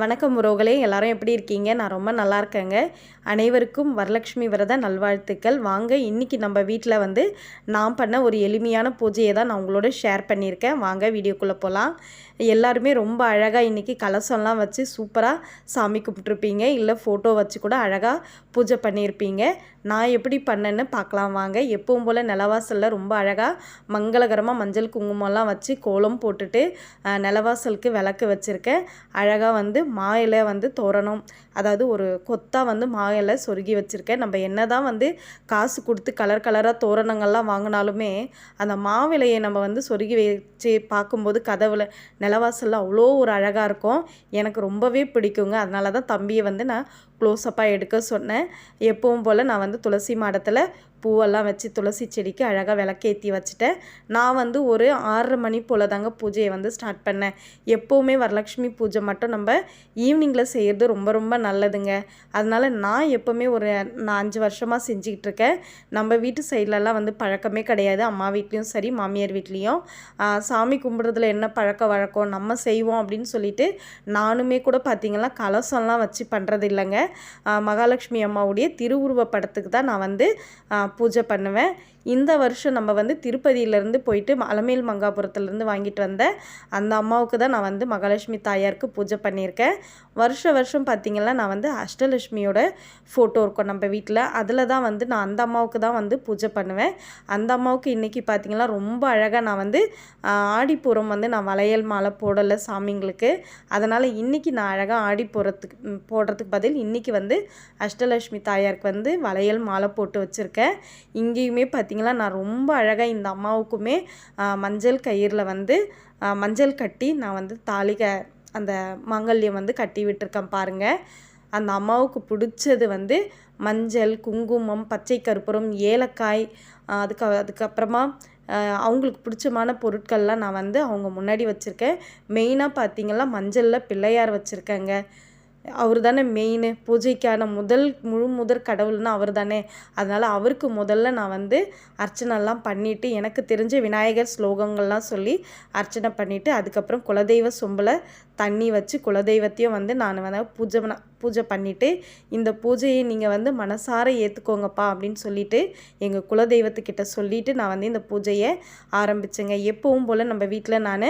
வணக்கம் உறவுகளே எல்லாரும் எப்படி இருக்கீங்க? நான் ரொம்ப நல்லா இருக்கேங்க. அனைவருக்கும் வரலட்சுமி விரத நல்வாழ்த்துக்கள். வாங்க இன்னைக்கு நம்ம வீட்டில் வந்து நான் பண்ண ஒரு எளிமையான பூஜையை தான் நான் உங்களோட ஷேர் பண்ணியிருக்கேன். வாங்க வீடியோக்குள்ளே போகலாம் எல்லாருமே ரொம்ப அழகாக இன்றைக்கி கலசம்லாம் வச்சு சூப்பராக சாமி கும்பிட்ருப்பீங்க இல்லை ஃபோட்டோ வச்சு கூட அழகாக பூஜை பண்ணியிருப்பீங்க நான் எப்படி பண்ணேன்னு பார்க்கலாம் வாங்க. எப்பவும் போல் நிலவாசலில் ரொம்ப அழகாக மங்களகரமாக மஞ்சள் குங்குமம்லாம் வச்சு கோலம் போட்டுட்டு நிலவாசலுக்கு விளக்கு வச்சுருக்கேன். அழகாக வந்து மாயில் வந்து தோரணம் அதாவது ஒரு கொத்தாக வந்து மாயில் சொருகி வச்சுருக்கேன். நம்ம என்ன தான் வந்து காசு கொடுத்து கலர் கலராக தோரணங்கள்லாம் வாங்கினாலுமே அந்த மாவிலையை நம்ம வந்து சொருகி வச்சு பார்க்கும்போது கதவில் நிலவாசலில் அவ்வளோ ஒரு அழகாக இருக்கும். எனக்கு ரொம்பவே பிடிக்குங்க. அதனால தான் தம்பியை வந்து நான் க்ளோஸ்அப்பாக எடுக்க சொன்னேன். எப்பவும் போல் நான் வந்து துளசி மாடத்தில் பூவெல்லாம் வச்சு துளசி செடிக்கு அழகாக விளக்கேற்றி வச்சுட்டேன். நான் வந்து ஒரு ஆறரை மணி போல் தாங்க பூஜையை வந்து ஸ்டார்ட் பண்ணேன். எப்போவுமே வரலட்சுமி பூஜை மட்டும் நம்ம ஈவினிங்கில் செய்கிறது ரொம்ப ரொம்ப நல்லதுங்க. அதனால் நான் எப்போவுமே ஒரு நான் அஞ்சு வருஷமாக செஞ்சுக்கிட்டு இருக்கேன். நம்ம வீட்டு சைட்லலாம் வந்து பழக்கமே கிடையாது. அம்மா வீட்லேயும் சரி மாமியார் வீட்லேயும். சாமி கும்பிட்றதுல என்ன பழக்க வழக்கம் நம்ம செய்வோம் அப்படின்னு சொல்லிட்டு நானுமே கூட பார்த்திங்கன்னா கலசம்லாம் வச்சு பண்ணுறது இல்லைங்க மகாலட்சுமி அம்மாவுடைய திருவுருவ படத்துக்கு தான் நான் வந்து பூஜை பண்ணுவேன். இந்த வருஷம் நம்ம வந்து திருப்பதியிலேருந்து போயிட்டு அலமேல் மங்காபுரத்துலேருந்து வாங்கிட்டு வந்த அந்த அம்மாவுக்கு தான் நான் வந்து மகாலட்சுமி தாயாருக்கு பூஜை பண்ணியிருக்கேன். வருஷ வருஷம் பார்த்திங்கன்னா நான் வந்து அஷ்டலட்சுமியோட ஃபோட்டோ இருக்கும் நம்ம வீட்டில் அதில் தான் வந்து நான் அந்த அம்மாவுக்கு தான் வந்து பூஜை பண்ணுவேன். அந்த அம்மாவுக்கு இன்றைக்கி பார்த்திங்கன்னா ரொம்ப அழகாக நான் வந்து ஆடிப்புறம் வந்து நான் வளையல் மாலை போடலை சாமிங்களுக்கு. அதனால் இன்றைக்கி நான் அழகாக ஆடி போகிறதுக்கு போடுறதுக்கு பதில் இன்றைக்கி வந்து அஷ்டலட்சுமி தாயாருக்கு வந்து வளையல் மாலை போட்டு வச்சுருக்கேன். இங்கேயுமே பார்த்திங்கன்னா நான் ரொம்ப அழகாக இந்த அம்மாவுக்குமே மஞ்சள் கயிறில் வந்து மஞ்சள் கட்டி நான் வந்து தாலி அந்த மாங்கல்யம் வந்து கட்டி விட்டுருக்கேன் பாருங்கள் அந்த அம்மாவுக்கு பிடிச்சது வந்து மஞ்சள் குங்குமம் பச்சை கருப்பூரம் ஏலக்காய் அதுக்கு அதுக்கப்புறமா அவங்களுக்கு பிடிச்சமான பொருட்கள்லாம் நான் வந்து அவங்க முன்னாடி வச்சுருக்கேன். மெயினாக பார்த்தீங்கன்னா மஞ்சளில் பிள்ளையார் வச்சுருக்கேங்க. அவர் தானே மெயின் பூஜைக்கான முதல் முழு முதற் கடவுள்னா அவர் தானே அதனால் அவருக்கு முதல்ல நான் வந்து அர்ச்சனைலாம் பண்ணிவிட்டு எனக்கு தெரிஞ்ச விநாயகர் ஸ்லோகங்கள்லாம் சொல்லி அர்ச்சனை பண்ணிவிட்டு அதுக்கப்புறம் குலதெய்வ சொம்பில் தண்ணி வச்சு குலதெய்வத்தையும் வந்து நான் வந்து பூஜை பண்ண- பூஜை பண்ணிவிட்டு இந்த பூஜையை நீங்கள் வந்து மனசார ஏற்றுக்கோங்கப்பா அப்படின்னு சொல்லிவிட்டு எங்கள் குலதெய்வத்துக்கிட்ட சொல்லிவிட்டு நான் வந்து இந்த பூஜையை ஆரம்பித்தேங்க எப்பவும் போல் நம்ம வீட்டில் நான்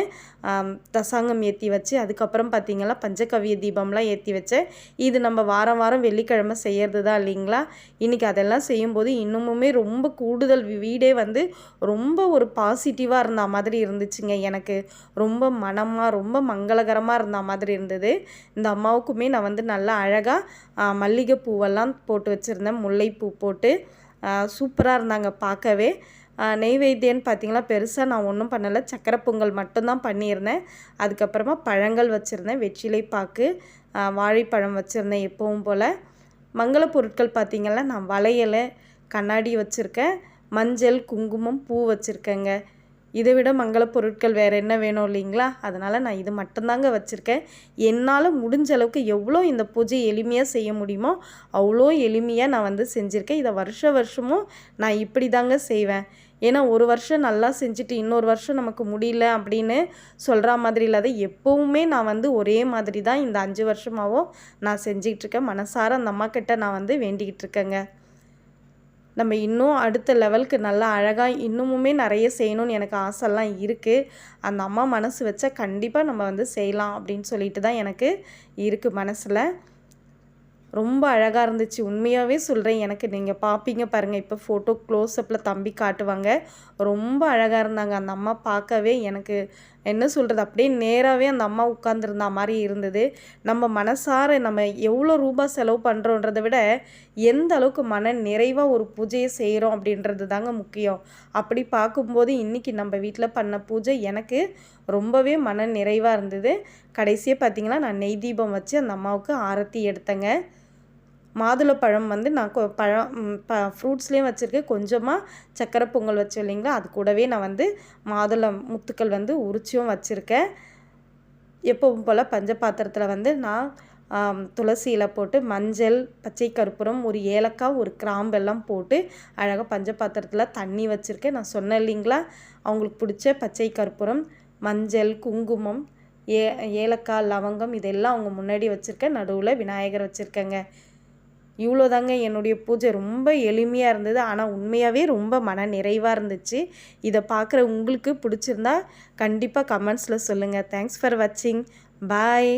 தசாங்கம் ஏற்றி வச்சு அதுக்கப்புறம் பார்த்திங்கன்னா பஞ்சகவிய தீபம்லாம் ஏற்றி வச்சேன் இது நம்ம வாரம் வாரம் வெள்ளிக்கிழமை செய்கிறது தான் இல்லைங்களா? இன்றைக்கி அதெல்லாம் செய்யும்போது இன்னுமுமே ரொம்ப கூடுதல் வீ- வீடே வந்து ரொம்ப ஒரு பாசிட்டிவாக இருந்த மாதிரி இருந்துச்சுங்க. எனக்கு ரொம்ப மனமாக ரொம்ப மங்களகரமாக இருந்த மாதிரி இருந்தது. இந்த அம்மாவுக்குமே நான் வந்து நல்லா அழகாக மல்லிகைப்பூவெல்லாம் போட்டு வச்சுருந்தேன். முல்லைப்பூ போட்டு சூப்பராக இருந்தாங்க பார்க்கவே. நெய்வேத்தியன்னு பார்த்தீங்கன்னா பெருசாக நான் ஒன்றும் பண்ணலை. சக்கரை பொங்கல் மட்டும்தான் பண்ணியிருந்தேன். அதுக்கப்புறமா பழங்கள் வச்சுருந்தேன். வெற்றிலை பாக்கு வாழைப்பழம் வச்சுருந்தேன் எப்பவும் போல். மங்கள பொருட்கள் பார்த்திங்கன்னா நான் வளையலை கண்ணாடி வச்சுருக்கேன். மஞ்சள் குங்குமம் பூ வச்சுருக்கேங்க. இதை விட மங்கள பொருட்கள் வேறு என்ன வேணும் இல்லைங்களா? அதனால் நான் இது மட்டும்தாங்க வச்சுருக்கேன். என்னால் முடிஞ்ச அளவுக்கு எவ்வளோ இந்த பூஜை எளிமையாக செய்ய முடியுமோ அவ்வளோ எளிமையாக நான் வந்து செஞ்சுருக்கேன். இதை வருஷ வருஷமும் நான் இப்படி தாங்க செய்வேன். ஏன்னா ஒரு வருஷம் நல்லா செஞ்சுட்டு இன்னொரு வருஷம் நமக்கு முடியல அப்படின்னு சொல்கிற மாதிரி இல்லாத எப்போவுமே நான் வந்து ஒரே மாதிரி தான் இந்த அஞ்சு வருஷமாகவும் நான் செஞ்சுக்கிட்டு இருக்கேன். மனசார அந்த அம்மா கிட்ட நான் வந்து வேண்டிக்கிட்டு இருக்கேங்க. நம்ம இன்னும் அடுத்த லெவலுக்கு நல்லா அழகாக இன்னுமுமே நிறைய செய்யணும்னு எனக்கு ஆசைலாம் இருக்குது அந்த அம்மா மனசு வச்சா கண்டிப்பாக நம்ம வந்து செய்யலாம் அப்படின்னு சொல்லிட்டு தான் எனக்கு இருக்குது மனசில். ரொம்ப அழகாக இருந்துச்சு. உண்மையாகவே சொல்கிறேன் எனக்கு நீங்கள் பார்ப்பீங்க பாருங்கள் இப்போ ஃபோட்டோ க்ளோஸ்அப்பில் தம்பி காட்டுவாங்க. ரொம்ப அழகாக இருந்தாங்க. அந்த அம்மா பார்க்கவே எனக்கு என்ன சொல்கிறது அப்படியே நேராகவே அந்த அம்மா உட்காந்துருந்தா மாதிரி இருந்தது. நம்ம மனசார நம்ம எவ்வளோ ரூபாய் செலவு பண்ணுறோன்றதை விட எந்த அளவுக்கு மன நிறைவாக ஒரு பூஜையை செய்கிறோம் அப்படின்றது தாங்க முக்கியம். அப்படி பார்க்கும்போது இன்றைக்கி நம்ம வீட்டில் பண்ண பூஜை எனக்கு ரொம்பவே மன நிறைவாக இருந்தது. கடைசியாக பார்த்தீங்கன்னா நான் நெய் தீபம் வச்சு அந்த அம்மாவுக்கு ஆரத்தி எடுத்தேங்க. மாதுளப்பழம் வந்து நான் கொ- பழம் ப ஃப்ரூட்ஸ்லேயும் வச்சுருக்கேன். கொஞ்சமாக சக்கரை பொங்கல் வச்சோம் இல்லைங்களா? அது கூடவே நான் வந்து மாதுளம் முத்துக்கள் வந்து உரிச்சியும் வச்சுருக்கேன். எப்பவும் போல் பஞ்ச பாத்திரத்தில் வந்து நான் துளசியில் போட்டு மஞ்சள் பச்சை கற்பூரம் ஒரு ஏலக்காய் ஒரு கிராம்பெல்லாம் போட்டு அழகாக பஞ்ச பாத்திரத்தில் தண்ணி வச்சுருக்கேன். நான் சொன்னேன் இல்லைங்களா? அவங்களுக்கு பிடிச்ச பச்சை கற்பூரம் மஞ்சள் குங்குமம் ஏ ஏலக்காய் லவங்கம் இதெல்லாம் அவங்க முன்னாடி வச்சுருக்கேன். நடுவில் விநாயகர் வச்சுருக்கேங்க. இவ்வளோதாங்க என்னுடைய பூஜை. ரொம்ப எளிமையாக இருந்தது. ஆனால் உண்மையாகவே ரொம்ப மன நிறைவாக இருந்துச்சு. இதை பார்க்குற உங்களுக்கு பிடிச்சிருந்தா கண்டிப்பாக கமெண்ட்ஸில் சொல்லுங்கள் தேங்க்ஸ் ஃபார் வாட்சிங் பாய்